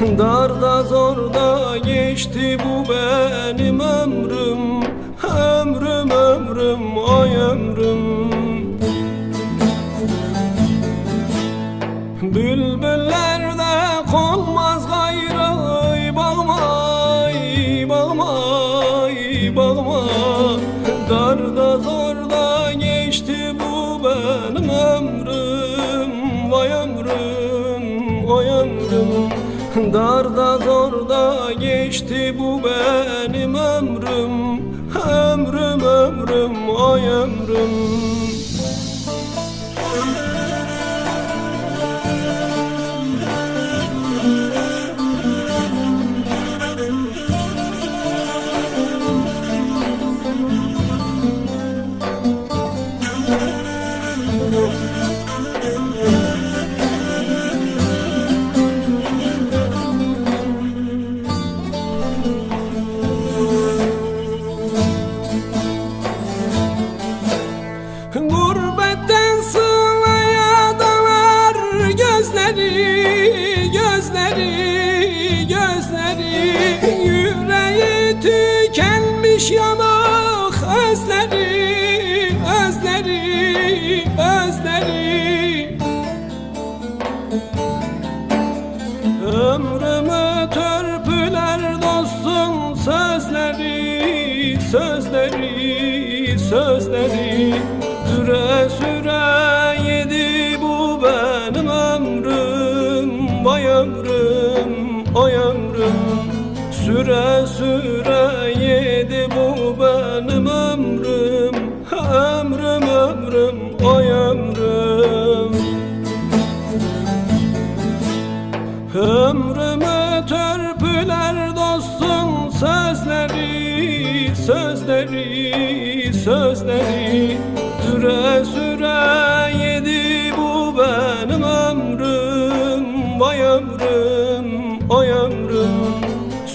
Darda zorda geçti bu benim ömrüm. Ömrüm ömrüm ay ömrüm. Bülbüllerde konmaz gayrı bağıma ey bağıma Darda zorda geçti bu benim ömrüm. Vay ömrüm vay ömrüm Darda zorda geçti bu benim ömrüm. Ömrüm ömrüm ay ömrüm Gurbetten sılaya dalar gözleri, gözleri, gözleri. Yüreği tükenmiş yanık özleri, özleri, özleri. Ömrümü törpüler ömrüm Vay ömrüm, Süre süre yedi bu benim ömrüm. Ömrüm ömrüm, oy ömrüm. Ömrümü törpüler dostum sözleri, sözleri, sözleri. Süre süre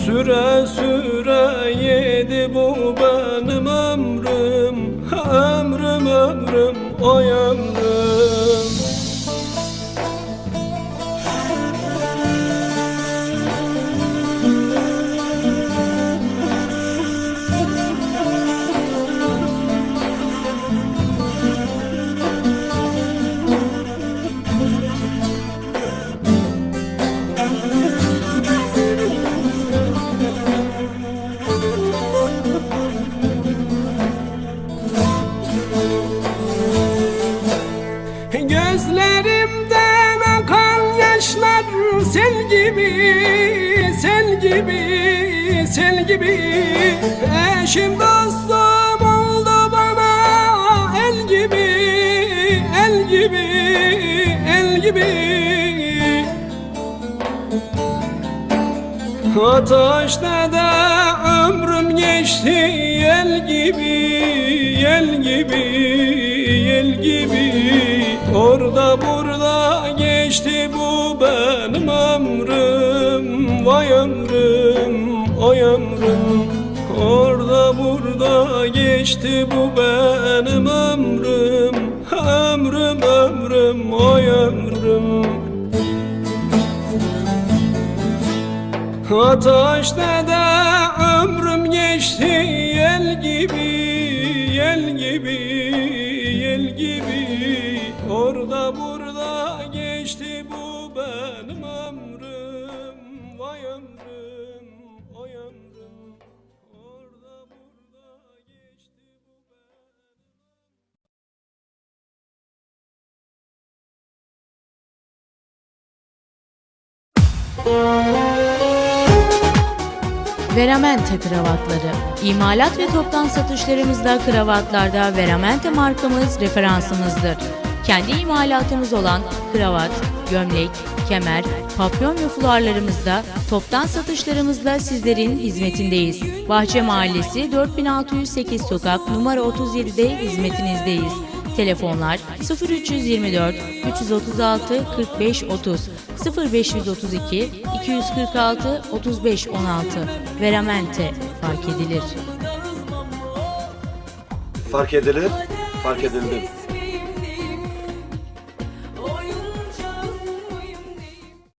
Süre süre yedi bu benim ömrüm. Ömrüm ömrüm, oy ömrüm gibi, sel gibi, sel gibi. Eşim dostum oldu bana el gibi, el gibi, el gibi. Ateşte de ömrüm geçti yel gibi, yel gibi, yel gibi. Orada burada geçti bu benim ömrüm Vay ömrüm, oy ömrüm. Orada burada geçti bu benim ömrüm Ömrüm ömrüm, oy ömrüm. Ateşte de ömrüm geçti yel gibi, yel gibi, yel gibi Veramente kravatları. İmalat ve toptan satışlarımızda kravatlarda Veramente markamız referansımızdır. Kendi imalatımız olan kravat, gömlek, kemer, papyon ve fularlarımızda toptan satışlarımızda sizlerin hizmetindeyiz. Bahçe Mahallesi 4608 sokak numara 37'de hizmetinizdeyiz. Telefonlar 0324 336 45 30 0532 246 35 16 Veramente fark edilir. Fark edilir, fark edildi.